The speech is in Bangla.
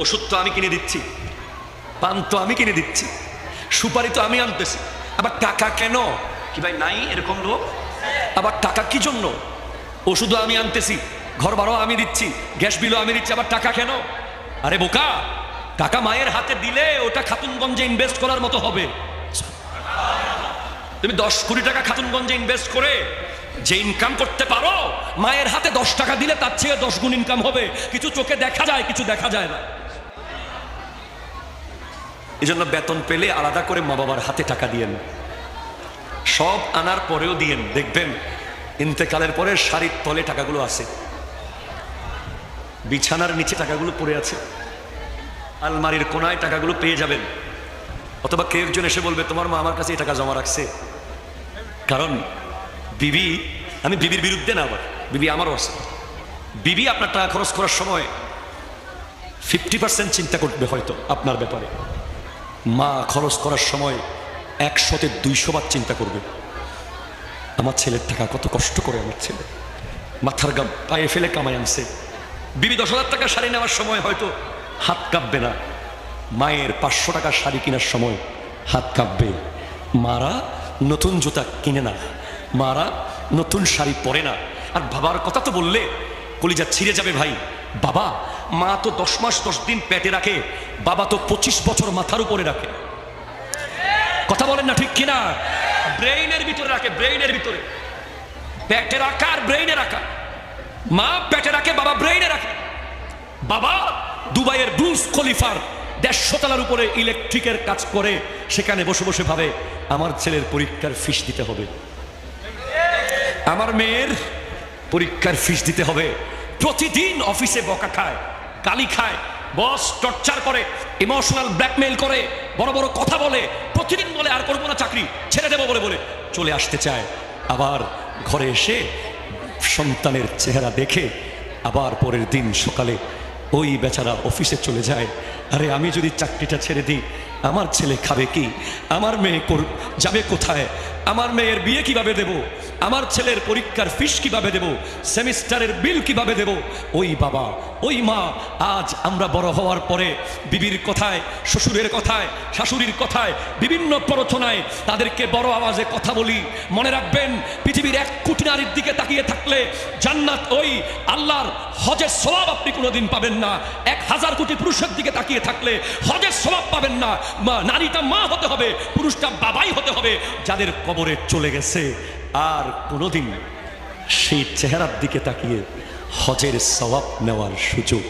ওষুধ তো আমি কিনে দিচ্ছি পান তো আমি কিনে দিচ্ছি সুপারি তো আমি আনতেছি। আবার টাকা কেন? কি ভাই নাই এরকম লোক? আবার টাকা কি জন্য? ওষুধও আমি আনতেছি ঘর ভাড়াও আমি দিচ্ছি গ্যাস বিলও আমি দিচ্ছি আবার টাকা কেন? আরে বোকা টাকা মায়ের হাতে দিলে ওটা খাতুনগঞ্জে ইনভেস্ট করার মতো হবে। তুমি দশ কোটি টাকা খাতুনগঞ্জে ইনভেস্ট করে যে ইনকাম করতে পারো মায়ের হাতে দশ টাকা দিলে তার চেয়ে দশ গুণ ইনকাম হবে। কিছু চোখে দেখা যায় কিছু দেখা যায় না। এই জন্য বেতন পেলে আলাদা করে মা বাবার হাতে টাকা দিয়েন। সব আনার পরেও দিয়েন। দেখবেন, ইন্তেকালের পরে শাড়ির তলে টাকাগুলো আছে। বিছানার নিচে টাকাগুলো পড়ে আছে। আলমারির কোনায় টাকাগুলো পেয়ে যাবেন। অথবা কেউ একজন এসে বলবে, তোমার মা আমার কাছে এই টাকা জমা রাখছে। কারণ, বিবি, আমি বিবির বিরুদ্ধে না আবার, বিবি আমারও আছে বিবি আপনার টাকা খরচ করার সময় ফিফটি পার্সেন্ট চিন্তা করবে হয়তো আপনার ব্যাপারে। মা খরচ করার সময় একশোতে দুইশো বার চিন্তা করবে। আমার ছেলের টাকা কত কষ্ট করে আমার ছেলে। মাথার গাম, পায়ে ফেলে কামাই আনছে। বিবি দশ হাজার টাকা শাড়ি নেওয়ার সময় হয়তো হাত কাঁপবে না। মায়ের পাঁচশো টাকা শাড়ি কেনার সময় হাত কাঁপবে। মারা নতুন জুতা কিনে না। মারা নতুন শাড়ি পরে না। আর বাবার কথা তো বললে কলিজা ছিঁড়ে যাবে ভাই। বাবা মা তো দশ মাস, দশ দিন পেটে রাখে, বাবা তো পঁচিশ বছর মাথার উপরে রাখে। কথা বলেন না ঠিক কিনা? ব্রেইনের ভিতরে রাখে, ব্রেইনের ভিতরে। পেটে রাখা আর ব্রেইনে রাখা। মা পেটে রাখে, বাবা ব্রেইনে রাখে। বাবা দুবাইয়ের ব্রুস খলিফার দেড়শো তলার উপরে ইলেকট্রিকের কাজ করে, সেখানে বসে বসে ভাবে, আমার ছেলের পরীক্ষার ফিস দিতে হবে। আমার মেয়ের পরীক্ষার ফিস দিতে হবে। প্রতিদিন অফিসে বকা খায়। গালি খায়। বস টর্চার করে, ইমোশনাল ব্ল্যাকমেইল করে, বড় বড় কথা বলে, প্রতিদিন বলে, আর করব না চাকরি, ছেড়ে দেবো বলে বলে চলে আসতে চায়। আবার ঘরে এসে সন্তানের চেহারা দেখে, আবার পরের দিন সকালে ওই বেচারা অফিসে চলে যায়। আরে, আমি যদি চাকরিটা ছেড়ে দিই, আমার ছেলে খাবে কি? আমার মেয়ে যাবে কোথায়? আমার মেয়ের বিয়ে কীভাবে দেব? আমার ছেলের পরীক্ষার ফিস কীভাবে দেব? সেমিস্টারের বিল কীভাবে দেব? ওই বাবা, ওই মা, আজ আমরা বড় হওয়ার পরে বিবির কথায়, শ্বশুরের কথায়, শাশুড়ির কথায়, বিভিন্ন প্ররোচনায় তাদেরকে বড় আওয়াজে কথা বলি। মনে রাখবেন, পৃথিবীর এক কোটি নারীর দিকে তাকিয়ে থাকলে জান্নাত ওই আল্লাহর হজের স্বভাব আপনি কোনোদিন পাবেন না। এক হাজার কোটি পুরুষের দিকে তাকিয়ে থাকলে হজের স্বভাব পাবেন না। নারীটা মা হতে হবে, পুরুষটা বাবাই হতে হবে। যাদের কবরে চলে গেছে। আর কোনোদিন সেই চেহারার দিকে তাকিয়ে হজের সওয়াব নেওয়ার সুযোগ